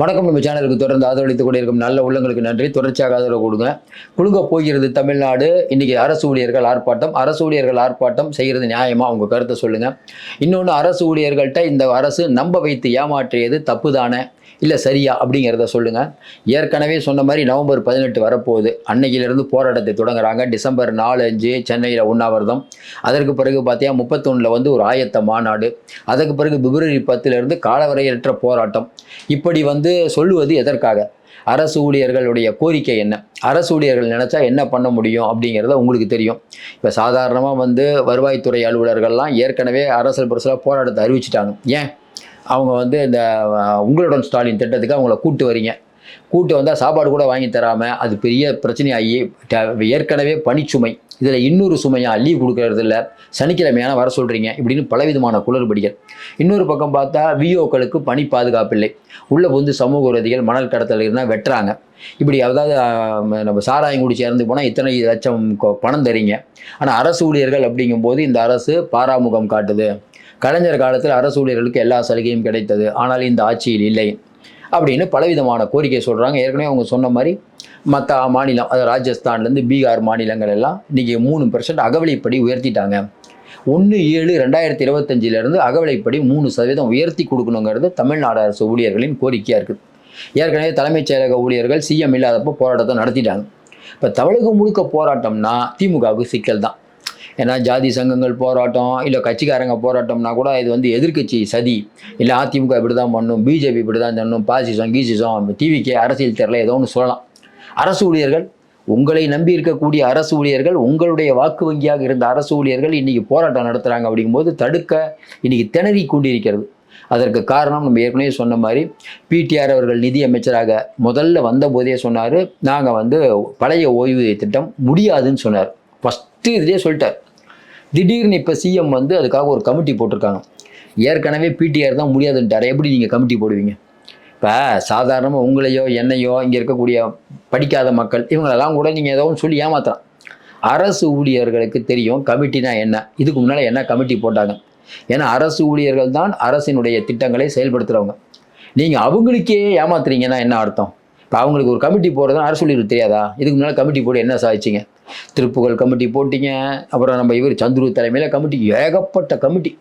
வணக்கம். நம்ம சேனலுக்கு தொடர்ந்து ஆதரவளித்துக் கொண்டிருக்கும் நல்ல உள்ளங்களுக்கு நன்றி. தொடர்ச்சியாக ஆதரவு கொடுங்க. கொடுங்க போகிறது தமிழ்நாடு. இன்னைக்கு அரசு ஊழியர்கள் ஆர்ப்பாட்டம். அரசு ஊழியர்கள் ஆர்ப்பாட்டம் செய்கிறது நியாயமா? உங்க கருத்தை சொல்லுங்க. இன்னொன்று அரசு ஊழியர்கள்ட்ட இந்த அரசு நம்ப வைத்து ஏமாற்றியது தப்பு தானே இல்லை சரியா? அப்படிங்கிறத சொல்லுங்க. ஏற்கனவே சொன்ன மாதிரி நவம்பர் பதினெட்டு வரப்போகுது. அன்னையிலிருந்து போராட்டத்தை தொடங்குறாங்க. டிசம்பர் நாலு அஞ்சு சென்னையில் உண்ணாவிரதம். அதற்கு பிறகு பார்த்தீங்கன்னா முப்பத்தொன்னில் வந்து ஒரு ஆயத்த மாநாடு. அதற்கு பிறகு பிப்ரவரி பத்திலிருந்து காலவரையற்ற போராட்டம். இப்படி வந்து வந்து சொல்லுவது எதற்காக? அரசு ஊழியர்களுடைய கோரிக்கை என்ன? அரசு ஊழியர்கள் நினச்சா என்ன பண்ண முடியும் அப்படிங்கிறத உங்களுக்கு தெரியும். இப்போ சாதாரணமாக வந்து வருவாய்த்துறை அலுவலர்கள்லாம் ஏற்கனவே அரசல் புரசலாக போராட்டத்தை அறிவிச்சிட்டாங்க. ஏன்? அவங்க வந்து இந்த உங்களுடன் ஸ்டாலின் திட்டத்துக்கு அவங்கள கூட்டு வரீங்க. கூட்டு வந்தால் சாப்பாடு கூட வாங்கி தராமல் அது பெரிய பிரச்சனையாகி ஏற்கனவே பணிச்சுமை. இதில் இன்னொரு சுமையாக லீவ் கொடுக்கறது இல்லை. சனிக்கிழமையான வர சொல்கிறீங்க இப்படின்னு பலவிதமான குளறுபடிகள். இன்னொரு பக்கம் பார்த்தா விஓக்களுக்கு பணி பாதுகாப்பில்லை. உள்ளே வந்து சமூக விரோதிகள் மணல் கடத்தல் இருந்தால் வெட்டுறாங்க. இப்படி அதாவது நம்ம சாராயம் குடிச்சு இறந்து போனால் இத்தனை லட்சம் பணம் தரீங்க. ஆனால் அரசு ஊழியர்கள் அப்படிங்கும்போது இந்த அரசு பாராமுகம் காட்டுது. கலைஞர் காலத்தில் அரசு ஊழியர்களுக்கு எல்லா சலுகையும் கிடைத்தது. ஆனால் இந்த ஆட்சியில் இல்லை. அப்படின்னு பலவிதமான கோரிக்கை சொல்கிறாங்க ஏற்கனவே அவங்க சொன்ன மாதிரி மற்ற மாநிலம் அதாவது ராஜஸ்தான்லேருந்து பீகார் மாநிலங்கள் எல்லாம் இன்றைக்கி மூணு பர்சன்ட் அகவலைப்படி உயர்த்திட்டாங்க. ஒன்று ஏழு ரெண்டாயிரத்தி இருபத்தஞ்சிலேருந்து அகவலைப்படி மூணு சதவீதம் உயர்த்தி கொடுக்கணுங்கிறது தமிழ்நாடு அரசு ஊழியர்களின் கோரிக்கையாக இருக்குது ஏற்கனவே தலைமைச் செயலக ஊழியர்கள் சிஎம் இல்லாதப்போ போராட்டத்தை நடத்திட்டாங்க. இப்போ தமிழகம் முழுக்க போராட்டம்னா திமுகவுக்கு சிக்கல் தான். ஏன்னா ஜாதி சங்கங்கள் போராட்டம் இல்லை கட்சிக்காரங்க போராட்டம்னா கூட இது வந்து எதிர்க்கட்சி சதி. இல்லை அதிமுக இப்படி தான் பண்ணும் பிஜேபி இப்படி தான் பண்ணும் பாசிசம் கீசிசம் டிவிக்கே அரசியல் தெரியல ஏதோ ஒன்று சொல்லலாம். அரசு ஊழியர்கள் உங்களை நம்பி இருக்கக்கூடிய அரசு ஊழியர்கள் உங்களுடைய வாக்கு வங்கியாக இருந்த அரசு ஊழியர்கள் இன்னைக்கு போராட்டம் நடத்துகிறாங்க அப்படிங்கும்போது தடுக்க இன்னைக்கு திணறி கொண்டிருக்கிறது அதற்கு காரணம் நம்ம ஏற்கனவே சொன்ன மாதிரி பிடிஆர் அவர்கள் நிதி அமைச்சராக முதல்ல வந்தபோதே சொன்னார் நாங்கள் வந்து பழைய ஓய்வூதிய திட்டம் முடியாதுன்னு சொன்னார். ஃபஸ்ட்டு இதிலே சொல்லிட்டார். திடீர்னு இப்போ சிஎம் வந்து அதுக்காக ஒரு கமிட்டி போட்டிருக்காங்க. ஏற்கனவே பிடிஆர் தான் முடியாதுன்ட்டார். எப்படி நீங்கள் கமிட்டி போடுவீங்க? இப்போ சாதாரணமாக உங்களையோ என்னையோ இங்கே இருக்கக்கூடிய படிக்காத மக்கள் இவங்களெல்லாம் கூட நீங்கள் ஏதோ ஒன்று சொல்லி ஏமாத்தலாம். அரசு ஊழியர்களுக்கு தெரியும் கமிட்டினா என்ன? இதுக்கு முன்னால் என்ன கமிட்டி போட்டாங்க? ஏன்னா அரசு ஊழியர்கள் தான் அரசினுடைய திட்டங்களை செயல்படுத்துகிறவங்க நீங்கள் அவங்களுக்கே ஏமாத்துறீங்கன்னா என்ன அர்த்தம்? இப்போ அவங்களுக்கு ஒரு கமிட்டி போடுறதுனா அரசு ஊழியர் தெரியாதா? இதுக்கு முன்னால் கமிட்டி போட்டு என்ன சாதிச்சிங்க? திருப்புகழ் கமிட்டி போட்டிங்க அப்புறம் நம்ம இவர் சந்துரு தலைமையில் கமிட்டி ஏகப்பட்ட கமிட்டி.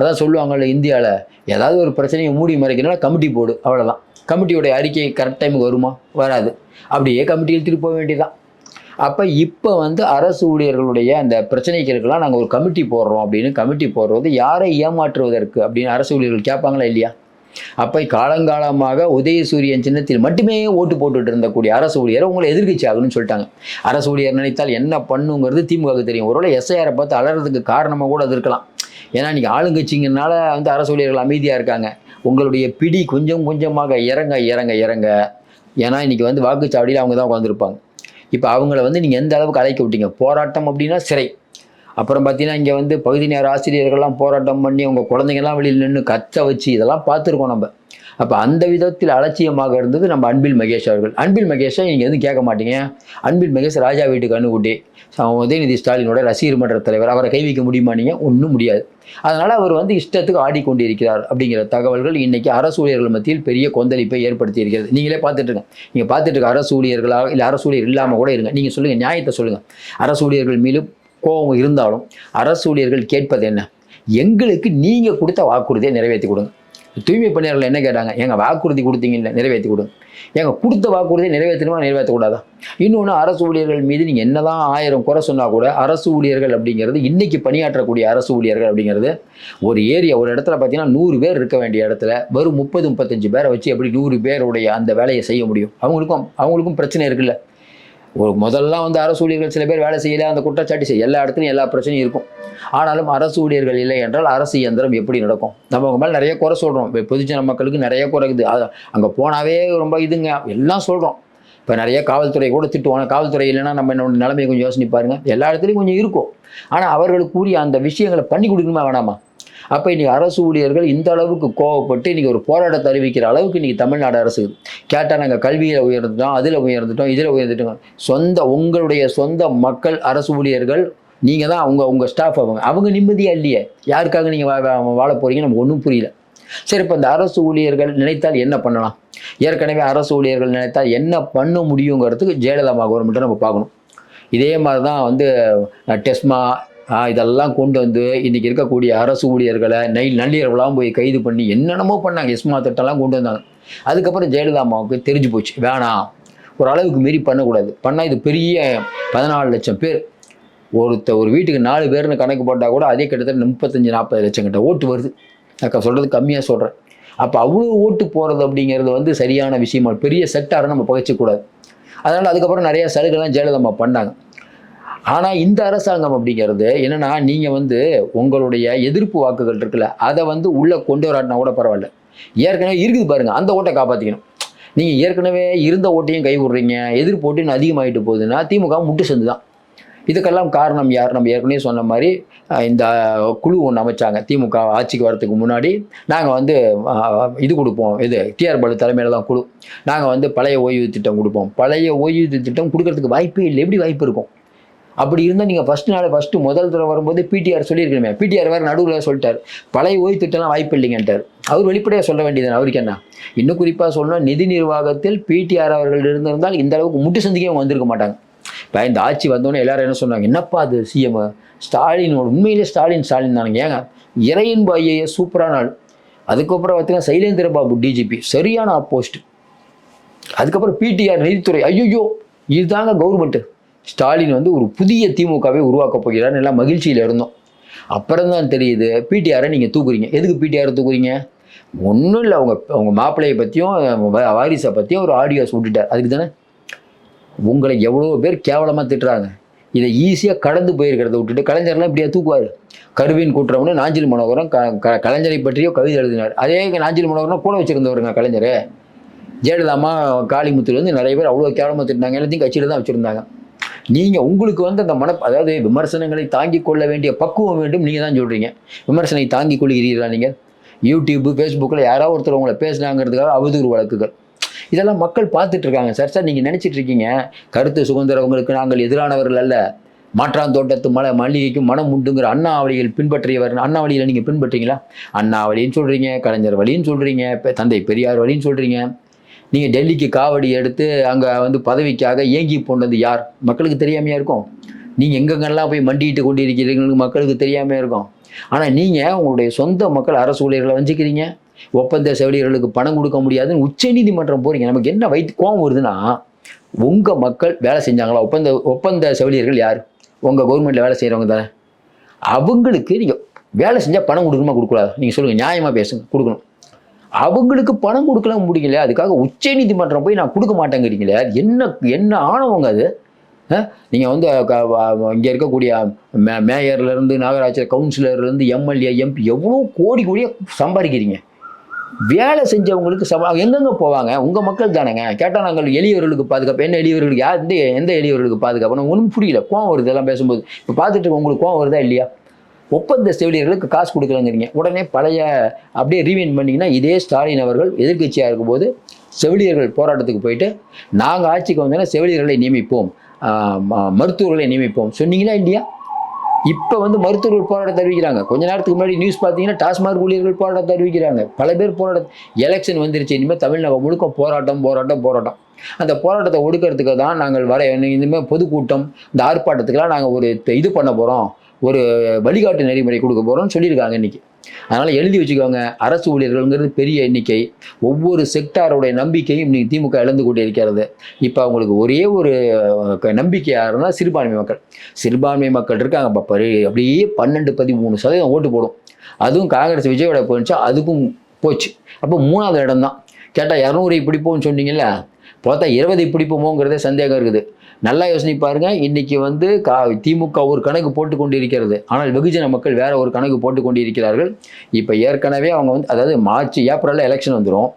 அதான் சொல்லுவாங்கள்ல இந்தியாவில் ஏதாவது ஒரு பிரச்சனையை மூடி மறைக்கணும்னா கமிட்டி போடு அவ்வளோதான் கமிட்டியோடைய அறிக்கை கரெக்ட் டைமுக்கு வருமா? வராது. அப்படியே கமிட்டி இழுத்துட்டு போக வேண்டியதுதான். அப்போ இப்போ வந்து அரசு ஊழியர்களுடைய அந்த பிரச்சனைகளுக்கெல்லாம் நாங்கள் ஒரு கமிட்டி போடுறோம் அப்படின்னு கமிட்டி போடுறது யாரை ஏமாற்றுவதற்கு அப்படின்னு அரசு ஊழியர்கள் கேட்பாங்களா இல்லையா? அப்போ காலங்காலமாக உதயசூரியன் சின்னத்தில் மட்டுமே ஓட்டு போட்டுட்டு இருந்தக்கூடிய அரசு ஊழியர் உங்களை எதிர்க்கட்சி ஆகணும்னு சொல்லிட்டாங்க. அரசு ஊழியர் நினைத்தால் என்ன பண்ணுங்கிறது திமுகவுக்கு தெரியும். ஒருவேளை எஸ்ஐஆரை பார்த்து அலறதுக்கு காரணமாக கூட அது இருக்கலாம். ஏன்னா இன்றைக்கி ஆளுங்கட்சிங்கனால வந்து அரசு ஊழியர்கள் அமைதியாக இருக்காங்க. உங்களுடைய பிடி கொஞ்சம் கொஞ்சமாக இறங்க இறங்க இறங்க. ஏன்னா இன்றைக்கி வந்து வாக்குச்சாவடியில் அவங்க தான் உட்காந்துருப்பாங்க இப்போ அவங்கள வந்து நீங்கள் எந்த அளவுக்கு அழைக்க விட்டீங்க? போராட்டம் அப்படின்னா சிறை. அப்புறம் பார்த்தீங்கன்னா இங்கே வந்து பகுதி நேர ஆசிரியர்கள்லாம் போராட்டம் பண்ணி அவங்க குழந்தைங்கள்லாம் வெளியில் நின்று கத்த வச்சு இதெல்லாம் பார்த்துருக்கோம் நம்ம. அப்போ அந்த விதத்தில் அலட்சியமாக இருந்தது நம்ம அன்பில் மகேஷ் அவர்கள். அன்பில் மகேஷை நீங்கள் எதுவும் கேட்க மாட்டீங்க. அன்பில் மகேஷ் ராஜா வீட்டுக்கு அணுகுட்டி உதயநிதி ஸ்டாலினோட ரசிகர் மன்ற தலைவர். அவரை கை வைக்க முடியுமா நீங்கள் ஒன்றும் முடியாது. அதனால் அவர் வந்து இஷ்டத்துக்கு ஆடிக்கொண்டிருக்கிறார் அப்படிங்கிற தகவல்கள் இன்றைக்கி அரசு ஊழியர்கள் மத்தியில் பெரிய கொந்தளிப்பை ஏற்படுத்தி இருக்கிறது. நீங்களே பார்த்துட்ருங்க நீங்கள் பார்த்துட்டு இருக்க அரசு ஊழியர்களாக இல்லை அரசு ஊழியர் இல்லாமல் கூட இருங்க. நீங்கள் சொல்லுங்கள் நியாயத்தை சொல்லுங்கள் அரசு ஊழியர்கள் மீது கோபம் இருந்தாலும் அரசு ஊழியர்கள் கேட்பது என்ன? எங்களுக்கு நீங்கள் கொடுத்த வாக்குறுதியை நிறைவேற்றி கொடுங்க. தூய்மை பணியாளர்கள் என்ன கேட்டாங்க? எங்க வாக்குறுதி கொடுத்தீங்கல்ல நிறைவேற்றி கொடுங்க எங்க கொடுத்த வாக்குறுதியை நிறைவேற்றணுமா நிறைவேற்றக்கூடாதா இன்னொன்று அரசு ஊழியர்கள் மீது நீங்கள் என்னதான் ஆயிரம் குறை சொன்னால் கூட அரசு ஊழியர்கள் அப்படிங்கிறது இன்னைக்கு பணியாற்றக்கூடிய அரசு ஊழியர்கள் அப்படிங்கிறது ஒரு ஏரியா ஒரு இடத்துல பார்த்தீங்கன்னா நூறு பேர் இருக்க வேண்டிய இடத்துல வெறும் முப்பது முப்பத்தஞ்சு பேரை வச்சு எப்படி நூறு பேருடைய அந்த வேலையை செய்ய முடியும்? அவங்களுக்கும் அவங்களுக்கும் பிரச்சனை இருக்குல்ல. ஒரு முதல்லாம் வந்து அரசு ஊழியர்கள் சில பேர் வேலை செய்யல அந்த குற்றச்சாட்டு செய்ய எல்லா இடத்துலையும் எல்லா பிரச்சனையும் இருக்கும். ஆனாலும் அரசு ஊழியர்கள் இல்லை என்றால் அரசு இயந்திரம் எப்படி நடக்கும்? நம்ம அவங்க மேலே நிறைய குறை சொல்கிறோம் இப்போ பொதுஜன மக்களுக்கு நிறைய குறைக்குது அங்கே போனாவே ரொம்ப இதுங்க. எல்லாம் சொல்கிறோம் இப்போ நிறைய காவல்துறை கூட திட்டுவாங்க. காவல்துறை இல்லைன்னா நம்ம என்னோட நிலைமையை கொஞ்சம் யோசனை பாருங்கள் எல்லா இடத்துலையும் கொஞ்சம் இருக்கும். ஆனால் அவர்களுக்கு கூறிய அந்த விஷயங்களை பண்ணி கொடுக்கணுமா வேணாமா? அப்போ இன்றைக்கி அரசு ஊழியர்கள் இந்த அளவுக்கு கோவப்பட்டு இன்றைக்கி ஒரு போராட்டத்தை அறிவிக்கிற அளவுக்கு இன்றைக்கி தமிழ்நாடு அரசு கேட்டால் நாங்கள் கல்வியில் உயர்ந்துட்டோம் அதில் உயர்ந்துட்டோம் இதில் உயர்ந்துட்டோம். சொந்த உங்களுடைய சொந்த மக்கள் அரசு ஊழியர்கள் நீங்கள் தான் அவங்க உங்கள் ஸ்டாஃப் அவங்க. அவங்க நிம்மதியாக இல்லையே? யாருக்காக நீங்கள் வாழ போகிறீங்க நமக்கு ஒன்றும் புரியல. சரி இப்போ இந்த அரசு ஊழியர்கள் நினைத்தால் என்ன பண்ணலாம்? ஏற்கனவே அரசு ஊழியர்கள் நினைத்தால் என்ன பண்ண முடியுங்கிறதுக்கு ஜெயலலிதா கவர்மெண்ட்டை நம்ம பார்க்கணும். இதே மாதிரி தான் வந்து டெஸ்மா இதெல்லாம் கொண்டு வந்து இன்றைக்கி இருக்கக்கூடிய அரசு ஊழியர்களை நை நள்ளிரவுலாம் போய் கைது பண்ணி என்னென்னமோ பண்ணாங்க. எஸ்மா திட்டம்லாம் கொண்டு வந்தாங்க. அதுக்கப்புறம் ஜெயலலிதா அம்மாவுக்கு தெரிஞ்சு போச்சு. வேணாம். ஒரு அளவுக்கு மீறி பண்ணக்கூடாது. பண்ணால் இது பெரிய பதினாலு லட்சம் பேர். ஒருத்த ஒரு வீட்டுக்கு நாலு பேர்னு கணக்கு போட்டால் கூட அதே கிட்டத்தட்ட முப்பத்தஞ்சு நாற்பது லட்சம் கிட்ட ஓட்டு வருது. நான் சொல்கிறது கம்மியாக சொல்கிறேன் அப்போ அவ்வளோ ஓட்டு போகிறது அப்படிங்கிறது வந்து சரியான விஷயமா பெரிய செக்டாரை நம்ம பகைச்சக்கூடாது அதனால் அதுக்கப்புறம் நிறைய சலுகைலாம் ஜெயலலிதா அம்மா பண்ணாங்க. ஆனால் இந்த அரசாங்கம் அப்படிங்கிறது என்னன்னா நீங்கள் வந்து உங்களுடைய எதிர்ப்பு வாக்குகள் இருக்குல்ல அதை வந்து உள்ளே கொண்டு வராட்டினா கூட பரவாயில்ல. ஏற்கனவே இருக்குது பாருங்கள் அந்த ஓட்டை காப்பாற்றிக்கணும் நீங்கள் ஏற்கனவே இருந்த ஓட்டையும் கை விடுறீங்க எதிர்ப்பு ஓட்டையும் அதிகமாகிட்டு போகுதுன்னா திமுக முட்டு செஞ்சு தான். இதுக்கெல்லாம் காரணம் யார்? நம்ம ஏற்கனவே சொன்ன மாதிரி இந்த குழு ஒன்று அமைச்சாங்க திமுக ஆட்சிக்கு வரதுக்கு முன்னாடி. நாங்கள் வந்து இது கொடுப்போம் இது டிஆர் பாலு தலைமையில் தான் குழு. நாங்கள் வந்து பழைய ஓய்வு திட்டம் கொடுப்போம். பழைய ஓய்வு திட்டம் கொடுக்கறதுக்கு வாய்ப்பே இல்லை. எப்படி வாய்ப்பு இருக்கும்? அப்படி இருந்தால் நீங்கள் ஃபஸ்ட் நாள் ஃபஸ்ட்டு முதல் தடவை வரும்போது பிடிஆர் சொல்லியிருக்கணுமே. பிடிஆர் வேறு நடுவில் சொல்லிட்டார். பழைய ஓய்வு திட்டம்லாம் வாய்ப்பு இல்லைங்கன்ட்டார். அவர் வெளிப்படையாக சொல்ல வேண்டியது அவருக்கு என்ன? இன்னும் குறிப்பாக சொல்லணும் நிதி நிர்வாகத்தில் பிடிஆர் அவர்கள் இருந்திருந்தால் இந்த அளவுக்கு முட்டு சந்திக்கே அவங்க வந்திருக்க மாட்டாங்க. இப்போ இந்த ஆட்சி வந்தோடனே எல்லாரும் என்ன சொன்னாங்க? என்னப்பா அது சிஎம் ஸ்டாலின் உண்மையிலே ஸ்டாலின் ஸ்டாலின் தானுங்க. ஏங்க இறையன் ஐயா சூப்பரான ஆள் அதுக்கப்புறம் பார்த்தீங்கன்னா சைலேந்திர பாபு டிஜிபி சரியான அப்போஸ்ட் அதுக்கப்புறம் பிடிஆர் நீதித்துறை. ஐயோ இதுதாங்க கவர்மெண்ட்டு ஸ்டாலின் வந்து ஒரு புதிய திமுகவை உருவாக்க போகிறார் நல்லா மகிழ்ச்சியில் இருந்தோம். அப்புறம் தான் தெரியுது பிடிஆரை நீங்கள் தூக்குறீங்க. எதுக்கு பிடிஆரை தூக்குறீங்க? ஒன்றும் இல்லை அவங்க அவங்க மாப்பிள்ளையை பற்றியும் வாரிசை பற்றியும் ஒரு ஆடியோஸ் விட்டுட்டார் அதுக்கு தானே? உங்களை எவ்வளோ பேர் கேவலமாக திட்டுறாங்க. இதை ஈஸியாக கடந்து போயிருக்கிறத விட்டுட்டு கலைஞர்லாம் இப்படியா தூக்குவார்? கருவின் கூட்டுறவனு நாஞ்சில் மனோகரம் க க கலைஞரை பற்றியோ கவிதை எழுதினார். அதே நாஞ்சில் மனோகரம் கூட வச்சுருந்தவருங்க கலைஞர். ஜெயலலிதாமா காளிமுத்துலேருந்து நிறைய பேர் அவ்வளோ கேவலமாக திட்டினாங்க. எல்லாத்தையும் கட்சியில் தான் வச்சுருந்தாங்க. நீங்கள் உங்களுக்கு வந்து அந்த மன அதாவது விமர்சனங்களை தாங்கிக் கொள்ள வேண்டிய பக்குவம் வேண்டும். நீங்கள் தான் சொல்கிறீங்க விமர்சனை தாங்கிக் கொள்கிறீர்களா நீங்கள் யூடியூப்பு ஃபேஸ்புக்கில் யாராவது ஒருத்தர் உங்களை பேசுனாங்கிறதுக்காக அவதூறு வழக்குகள். இதெல்லாம் மக்கள் பார்த்துட்டு இருக்காங்க சார் சார் நீங்கள் நினச்சிட்டு இருக்கீங்க கருத்து சுதந்திரவங்களுக்கு நாங்கள் எதிரானவர்கள் அல்ல. மாற்றான் தோட்டத்து மலை மல்லிகைக்கும் மனம் உண்டுங்கிற அண்ணாவளியில் பின்பற்றியவர். அண்ணாவளியில் நீங்கள் பின்பற்றீங்களா? அண்ணாவளின்னு சொல்கிறீங்க கலைஞர் வழின்னு சொல்கிறீங்க தந்தை பெரியார் வழின்னு சொல்கிறீங்க நீங்கள் டெல்லிக்கு காவடி எடுத்து அங்கே வந்து பதவிக்காக ஏங்கி போனது யார்? மக்களுக்கு தெரியாமையா இருக்கும். நீங்கள் எங்கெங்கெல்லாம் போய் மண்டிட்டு கொண்டு இருக்கிறீங்களுக்கு மக்களுக்கு தெரியாமையா இருக்கும். ஆனால் நீங்கள் உங்களுடைய சொந்த மக்கள் அரசு ஊழியர்களை வஞ்சிக்கிறீங்க. ஒப்பந்த செவிலியர்களுக்கு பணம் கொடுக்க முடியாதுன்னு உச்சநீதிமன்றம் போகிறீங்க நமக்கு என்ன வைத்து கோவம் வருதுன்னா உங்கள் மக்கள் வேலை செஞ்சாங்களா? ஒப்பந்த ஒப்பந்த செவிலியர்கள் யார்? உங்கள் கவர்மெண்ட்டில் வேலை செய்கிறவங்க தானே. அவங்களுக்கு நீங்கள் வேலை செஞ்சால் பணம் கொடுக்கணுமா? கொடுக்கூடாது நீங்கள் சொல்லுங்கள் நியாயமாக பேசுங்க கொடுக்கணும். அவங்களுக்கு பணம் கொடுக்கலாம் முடியல அதுக்காக உச்ச நீதிமன்றம் போய் நான் கொடுக்க மாட்டேங்கிறீங்களே அது என்ன என்ன ஆணவங்க அது? நீங்கள் வந்து இங்கே இருக்கக்கூடிய மே மேயர்லேருந்து நகராட்சியர் கவுன்சிலர்லேருந்து எம்எல்ஏ எம்பி எவ்வளோ கோடி கோடியாக சம்பாதிக்கிறீங்க? வேலை செஞ்சவங்களுக்கு சம்பா எங்கெங்கே போவாங்க? உங்கள் மக்கள் தானேங்க. கேட்டால் நாங்கள் எளியவர்களுக்கு பாதுகாப்பு என்ன எளியவர்களுக்கு யார் எந்த எந்த எளியவர்களுக்கு பாதுகாப்பு? ஒன்றும் புரியல. கோவம் வருது எல்லாம் பேசும்போது. இப்போ பார்த்துட்டு உங்களுக்கு கோவம் வருதா இல்லையா? ஒப்பந்த செவிலியர்களுக்கு காசு கொடுக்கலங்கிறீங்க. உடனே பழைய அப்படியே ரீவைன் பண்ணிங்கன்னா இதே ஸ்டாலின் அவர்கள் எதிர்க்கட்சியாக இருக்கும்போது செவிலியர்கள் போராட்டத்துக்கு போயிட்டு நாங்கள் ஆட்சிக்கு வந்தோன்னா செவிலியர்களை நியமிப்போம். ம- மருத்துவர்களை நியமிப்போம். சொன்னீங்களா இல்லையா? இப்போ வந்து மருத்துவர்கள் போராட்டத்தை அறிவிக்கிறாங்க கொஞ்ச நேரத்துக்கு முன்னாடி நியூஸ் பார்த்தீங்கன்னா டாஸ்மாக் ஊழியர்கள் போராட்டத்தை அறிவிக்கிறாங்க பல பேர் போராட்ட எலெக்ஷன் வந்துருச்சு இனிமேல் தமிழ்நாடு முழுக்க போராட்டம் போராட்டம் போராட்டம். அந்த போராட்டத்தை ஒடுக்கிறதுக்கு தான் நாங்கள் வர இனிமேல் பொதுக்கூட்டம் இந்த ஆர்ப்பாட்டத்துக்கெல்லாம் நாங்கள் ஒரு இது பண்ண போகிறோம் ஒரு வழிகாட்டு நெறிமுறை கொடுக்க போகிறோம்னு சொல்லியிருக்காங்க இன்னைக்கு. அதனால் எழுதி வச்சுக்கோங்க. அரசு ஊழியர்கள்ங்கிறது பெரிய எண்ணிக்கை. ஒவ்வொரு செக்டாருடைய நம்பிக்கையும் இன்றைக்கி திமுக இழந்து கொண்டே இருக்கிறது இப்போ அவங்களுக்கு ஒரே ஒரு அஹ், நம்பிக்கை யாருன்னா சிறுபான்மை மக்கள். சிறுபான்மை மக்கள் இருக்காங்க. பாப்பா அப்படியே பன்னெண்டு பதிமூணு சதவீதம் ஓட்டு போடும். அதுவும் காங்கிரஸ் விஜயோட போணுச்சா அதுக்கும் போச்சு. அப்போ மூணாவது இடம் தான் கேட்டால் இரநூறு பிடிப்போம்னு சொன்னீங்கல்ல? பார்த்தா இருபது பிடிப்போமோங்கிறதே சந்தேகம் இருக்குது. நல்லா யோசனை பாருங்க. இன்னைக்கு வந்து கா திமுக ஒரு கணக்கு போட்டு கொண்டிருக்கிறது. ஆனால் வெகுஜன மக்கள் வேற ஒரு கணக்கு போட்டு கொண்டிருக்கிறார்கள். இப்போ ஏற்கனவே அவங்க வந்து அதாவது மார்ச் ஏப்ரலில் எலெக்ஷன் வந்துடும்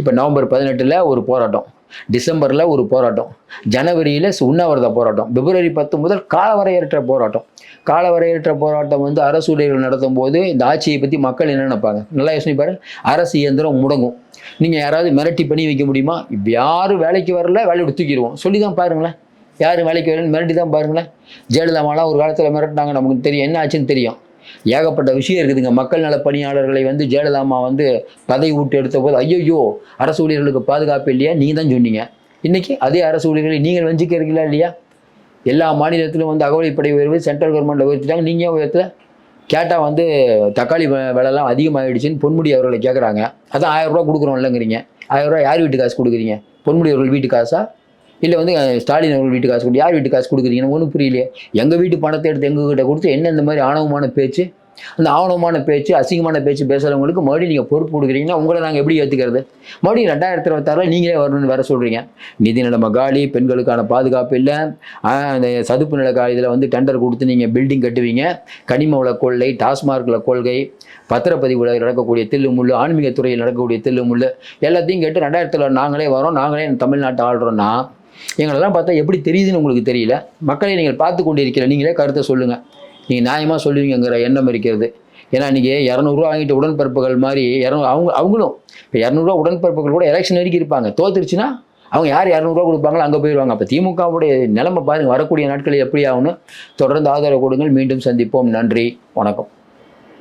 இப்போ நவம்பர் பதினெட்டில் ஒரு போராட்டம். டிசம்பரில் ஒரு போராட்டம். ஜனவரியில் உண்ணாவிரத போராட்டம். பிப்ரவரி பத்து முதல் காலவரையற்ற போராட்டம். காலவரையற்ற போராட்டம் வந்து அரசு ஊழியர்கள் நடத்தும் போது இந்த ஆட்சியை பற்றி மக்கள் என்ன நினைப்பாங்க? நல்லா யோசனை பாருங்க. அரசு இயந்திரம் முடங்கும். நீங்கள் யாராவது மிரட்டி பண்ணி வைக்க முடியுமா? இப்போ யாரும் வேலைக்கு வரல வேலையை தூக்கிடுவோம். சொல்லி தான் பாருங்களேன். யார் வேலைக்கு வேணும்னு மிரட்டி தான் பாருங்களேன். ஜெயலலிதாமாலாம் ஒரு காலத்தில் மிரட்டினாங்க. நமக்கு தெரியும். என்ன ஆச்சுன்னு தெரியும். ஏகப்பட்ட விஷயம் இருக்குதுங்க. மக்கள் நல பணியாளர்களை வந்து ஜெயலலிதாமா வந்து பதவி விட்டு எடுத்த போது ஐயோ அரசு ஊழியர்களுக்கு பாதுகாப்பு இல்லையா? நீங்கள் தான் சொன்னீங்க. இன்னைக்கு அதே அரசு ஊழியர்களை நீங்கள் வஞ்சிக்கிறீங்களா இல்லையா? எல்லா மாநிலத்திலும் வந்து அகவலைப்படை உயர்வு சென்ட்ரல் கவர்மெண்ட் உயர்த்திட்டாங்க. நீங்கள் உயர்த்தல? கேட்டால் வந்து தக்காளி வ- விலைலாம் அதிகமாகிடுச்சின்னு பொன்முடி அவர்களை கேட்குறாங்க அதான் ஆயிரம் ரூபா கொடுக்குறோம் இல்லைங்கிறீங்க ஆயிரம் ரூபா யார் வீட்டு காசு கொடுக்குறீங்க? பொன்முடி அவர்கள் வீட்டு காசா? இல்லை வந்து ஸ்டாலின் அவர்கள் வீட்டு காசு கொடு யார் வீட்டு காசு கொடுக்குறீங்கன்னு ஒன்றும் புரியலையே. எங்கள் வீட்டு பணத்தை எடுத்து எங்ககிட்ட கொடுத்து என்ன இந்த மாதிரி ஆணவமான பேச்சு? அந்த ஆணவமான பேச்சு அசிங்கமான பேச்சு பேசுகிறவங்களுக்கு மறுபடியும் நீங்கள் பொறுப்பு கொடுக்குறீங்கன்னா உங்களை நாங்கள் எப்படி ஏற்றுக்கிறது மறுபடியும் ரெண்டாயிரத்தி இருபத்தாறில் நீங்களே வரணும்னு வேற சொல்கிறீங்க நிதி நிலைமை காலி பெண்களுக்கான பாதுகாப்பு இல்லை. அந்த சதுப்பு நில கா இதில் வந்து டெண்டர் கொடுத்து நீங்கள் பில்டிங் கட்டுவீங்க. கனிம வள கொள்ளை டாஸ்மார்க்கில் கொள்கை பத்திரப்பதிவுல நடக்கக்கூடிய தில்லு முள்ளு ஆன்மீக துறையில் நடக்கக்கூடிய தில்லு முள்ளு எல்லாத்தையும் கேட்டு ரெண்டாயிரத்தில் நாங்களே வரோம். நாங்களே தமிழ்நாட்டை ஆள்றோம்னா எங்களெல்லாம் பார்த்தா எப்படி தெரியுதுன்னு உங்களுக்கு தெரியல. மக்களை நீங்கள் பார்த்து கொண்டு இருக்கிற நீங்களே கருத்தை சொல்லுங்கள் நீங்கள் நியாயமாக சொல்லுவீங்கங்கிற எண்ணம் இருக்கிறது. ஏன்னா இன்றைக்கி இரநூறுவா வாங்கிட்டு உடன்பிறப்புகள் மாதிரி இரநூறு அவங்க அவங்களும் இப்போ இரநூறுவா உடன்பிறப்புகள் கூட எலெக்ஷன் வரைக்கும் இருப்பாங்க. தோத்துருச்சுன்னா அவங்க யார் இரநூறுவா கொடுப்பாங்களோ அங்கே போயிடுவாங்க. அப்போ திமுகவுடைய நிலைமை பாருங்கள் வரக்கூடிய நாட்களில் எப்படி ஆகணும் தொடர்ந்து ஆதரவு கொடுங்கள். மீண்டும் சந்திப்போம். நன்றி. வணக்கம்.